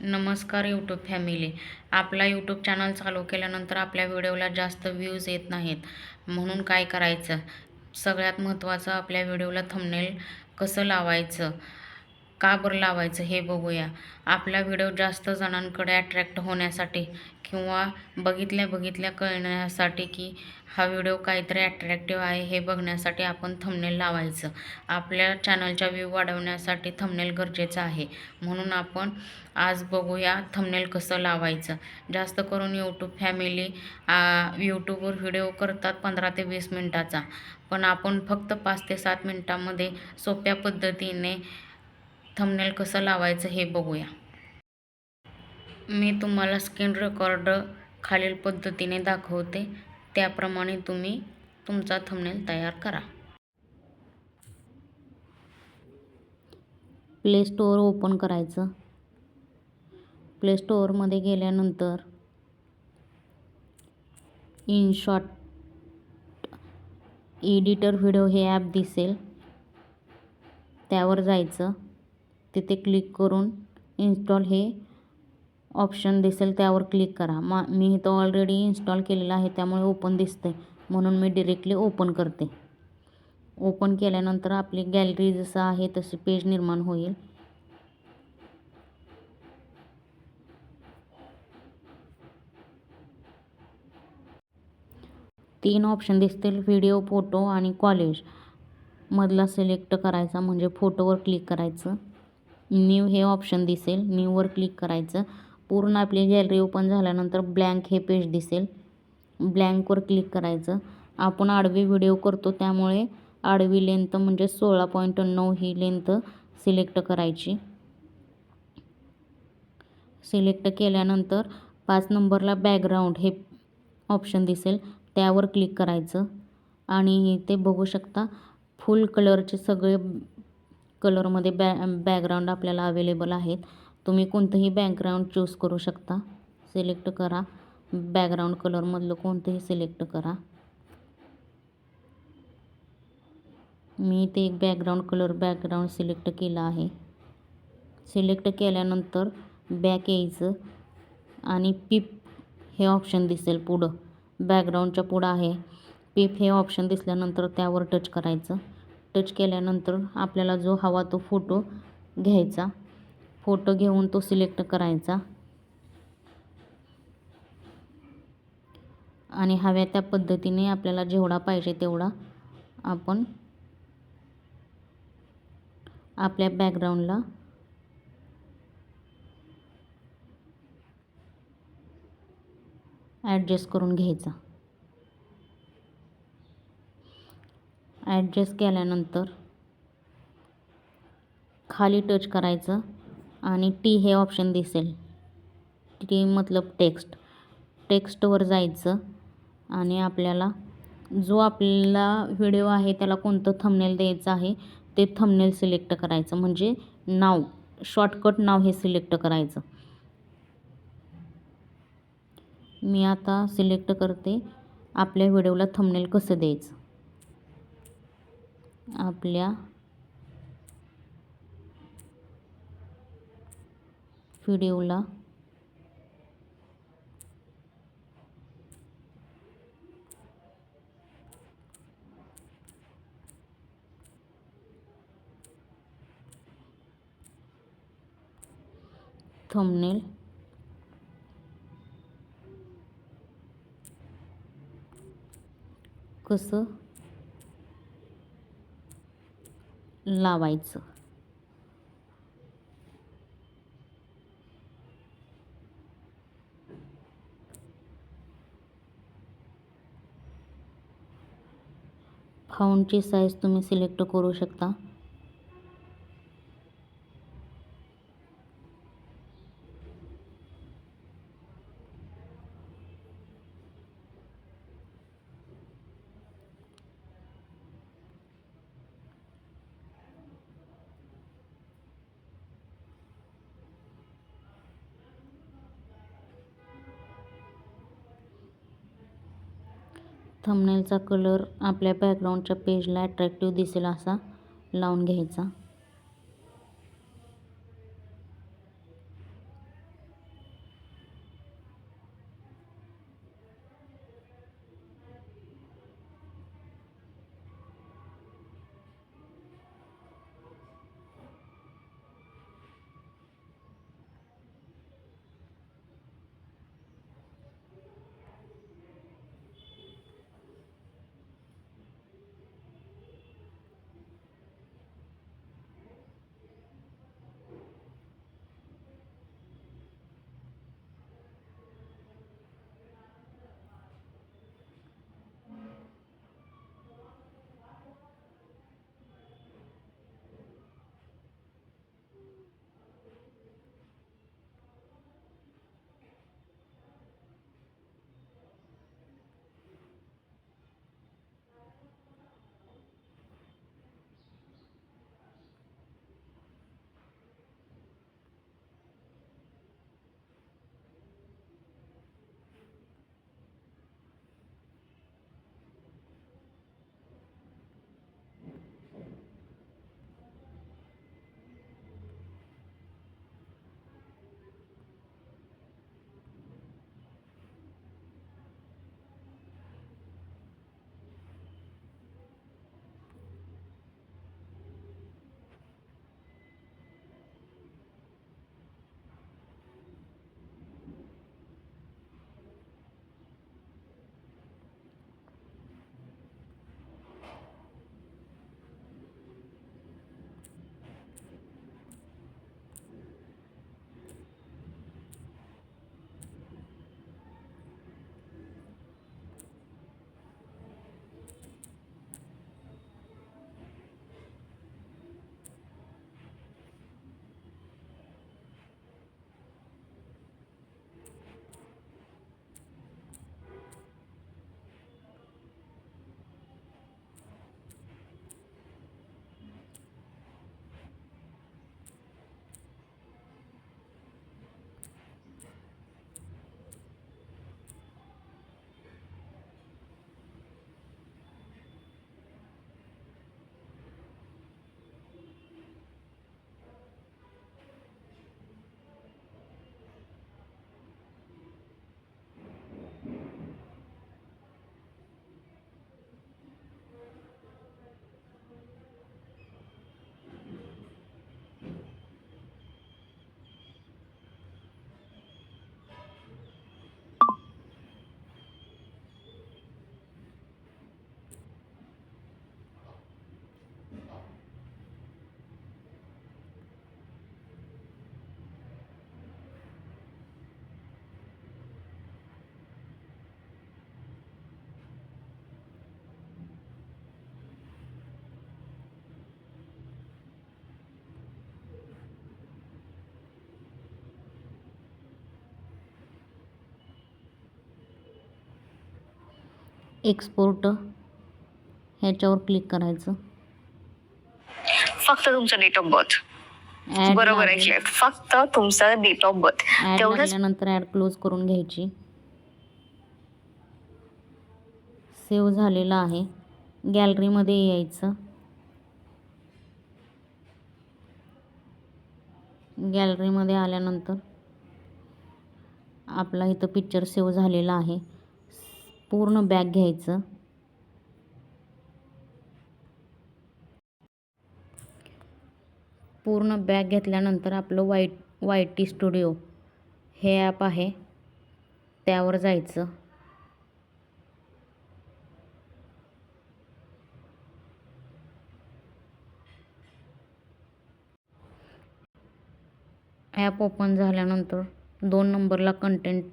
नमस्कार YouTube family आपला YouTube channel चालू केल्यानंतर आपल्या व्हिडिओला जास्त व्ह्यूज येत नाहीत. म्हणून काय करायचं? सगळ्यात महत्त्वाचं आपल्या व्हिडिओला थंबनेल कसं लावायचं? का बरं लावायचं हे बघूया. आपला व्हिडिओ जास्त जणांकडे अट्रॅक्ट होण्यासाठी किंवा बघितल्या बघितल्या कळण्यासाठी की हा व्हिडिओ काहीतरी अट्रॅक्टिव्ह आहे हे बघण्यासाठी आपण थंबनेल लावायचं. आपल्या चॅनलच्या व्ह्यू वाढवण्यासाठी थंबनेल गरजेचं आहे. म्हणून आपण आज बघूया थंबनेल कसं लावायचं. जास्त करून यूट्यूब फॅमिली यूट्यूबवर व्हिडिओ करतात पंधरा ते वीस मिनटाचा. पण आपण फक्त पाच ते सात मिनटामध्ये सोप्या पद्धतीने थंबनेल कसं लावायचं हे बघूया. मी तुम्हाला स्क्रीन रेकॉर्ड खालील पद्धतीने दाखवते. त्याप्रमाणे तुम्ही तुमचा थंबनेल तयार करा. प्ले स्टोअर ओपन करायचं. प्ले स्टोअरमध्ये गेल्यानंतर इनशॉट एडिटर व्हिडिओ हे ॲप दिसेल. त्यावर जायचं. तिथे क्लिक करून इन्स्टॉल हे ऑप्शन दिसेल त्यावर क्लिक करा. मा मी इथं ऑलरेडी इन्स्टॉल केलेलं आहे त्यामुळे ओपन दिसतं आहे म्हणून मी डिरेक्टली ओपन करते. ओपन केल्यानंतर आपली गॅलरी जसं आहे तसे पेज निर्माण होईल. तीन ऑप्शन दिसतील व्हिडिओ फोटो आणि कॉलेज मधला सिलेक्ट करायचा म्हणजे फोटोवर क्लिक करायचं. न्यू हे ऑप्शन दिसेल. न्यूवर क्लिक करायचं. पूर्ण आपली गॅलरी ओपन झाल्यानंतर ब्लँक हे पेज दिसेल. ब्लँकवर क्लिक करायचं. आपण आडवी व्हिडिओ करतो त्यामुळे आडवी लेंथ म्हणजे सोळा पॉईंट नऊ ही लेंथ सिलेक्ट करायची. सिलेक्ट केल्यानंतर पाच नंबरला बॅकग्राऊंड हे ऑप्शन दिसेल. त्यावर क्लिक करायचं. आणि ते बघू शकता फुल कलरचे सगळे कलरमध्ये बॅ बॅकग्राऊंड आपल्याला अवेलेबल आहेत. तुम्ही कोणतंही बॅकग्राऊंड चूज करू शकता. सिलेक्ट करा. बॅकग्राऊंड कलरमधलं कोणतंही सिलेक्ट करा. मी ते एक बॅकग्राऊंड कलर बॅकग्राऊंड सिलेक्ट केला आहे. सिलेक्ट केल्यानंतर बॅक यायचं आणि पिप हे ऑप्शन दिसेल पुढं. बॅकग्राऊंडच्या पुढं आहे. पिप हे ऑप्शन दिसल्यानंतर त्यावर टच करायचं. टच केल्यानंतर आपल्याला जो हवा तो फोटो घ्यायचा. फोटो घेऊन तो सिलेक्ट करायचा. आणि हव्या त्या पद्धतीने आपल्याला जेवढा पाहिजे तेवढा आपण आपल्या बॅकग्राऊंडला ॲडजस्ट करून घ्यायचा. ॲडजस्ट केल्यानंतर खाली टच करायचं आणि टी हे ऑप्शन दिसेल. टी मतलब टेक्स्ट. टेक्स्टवर जायचं आणि आपल्याला जो आपला व्हिडिओ आहे त्याला कोणतं थंबनेल द्यायचं आहे ते थंबनेल सिलेक्ट करायचं. म्हणजे नाव शॉर्टकट नाव हे सिलेक्ट करायचं. मी आता सिलेक्ट करते. आपल्या व्हिडिओला थंबनेल कसं द्यायचं? आपल्या व्हिडिओला थंबनेल कसं लावायचं. फाऊंडची साईज तुम्ही सिलेक्ट करू शकता. थंबनेलचा कलर आपल्या बॅकग्राऊंडच्या पेजला ॲट्रॅक्टिव्ह दिसेल असा लावून घ्यायचा. एक्सपोर्ट ह्याच्यावर क्लिक करायचं. फक्त तुमचं डेट ऑफ बर्थ बरोबर ऐकलंय फक्त तुमचा डेट ऑफ बर्थ ॲड तेवढंच ॲड क्लोज करून घ्यायची. सेव्ह झालेलं आहे. गॅलरीमध्ये यायचं. गॅलरीमध्ये आल्यानंतर आपला इथं पिक्चर सेव्ह झालेला आहे. पूर्ण बॅग घ्यायचं. पूर्ण बॅग घेतल्यानंतर आपलं वाईट वाय टी स्टुडिओ हे ॲप आहे. त्यावर जायचं. ॲप ओपन झाल्यानंतर दोन नंबरला कंटेंट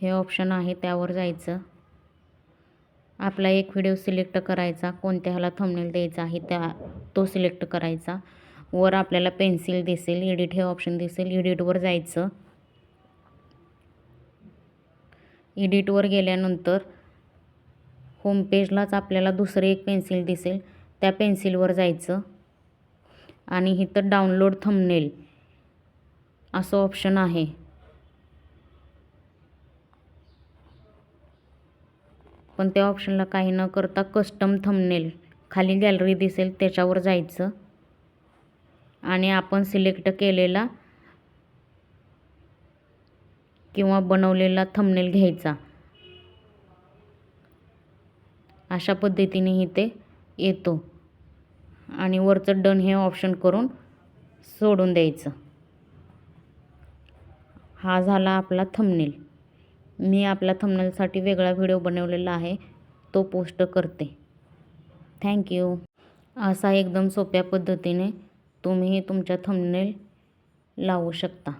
हे ऑप्शन आहे त्यावर जायचं. आपला एक व्हिडिओ सिलेक्ट करायचा कोणत्या ह्याला थंबनेल द्यायचा आहे त्या तो सिलेक्ट करायचा. वर आपल्याला पेन्सिल दिसेल एडिट हे ऑप्शन दिसेल एडिटवर जायचं. एडिटवर गेल्यानंतर होमपेजलाच आपल्याला दुसरं एक पेन्सिल दिसेल त्या पेन्सिलवर जायचं. आणि इथं डाउनलोड थंबनेल असं ऑप्शन आहे. पण त्या ऑप्शनला काही न करता कस्टम थंबनेल खाली गॅलरी दिसेल त्याच्यावर जायचं. आणि आपण सिलेक्ट केलेला किंवा बनवलेला थंबनेल घ्यायचा. अशा पद्धतीने ते येतो. आणि वरचं डन हे ऑप्शन करून सोडून द्यायचं. हा झाला आपला थंबनेल. मी आपल्या थंबनेलसाठी वेगळा व्हिडिओ बनवलेला आहे. तो पोस्ट करते. थँक्यू असा एकदम सोप्या पद्धतीने तुम्ही तुमच्या थंबनेल लावू शकता.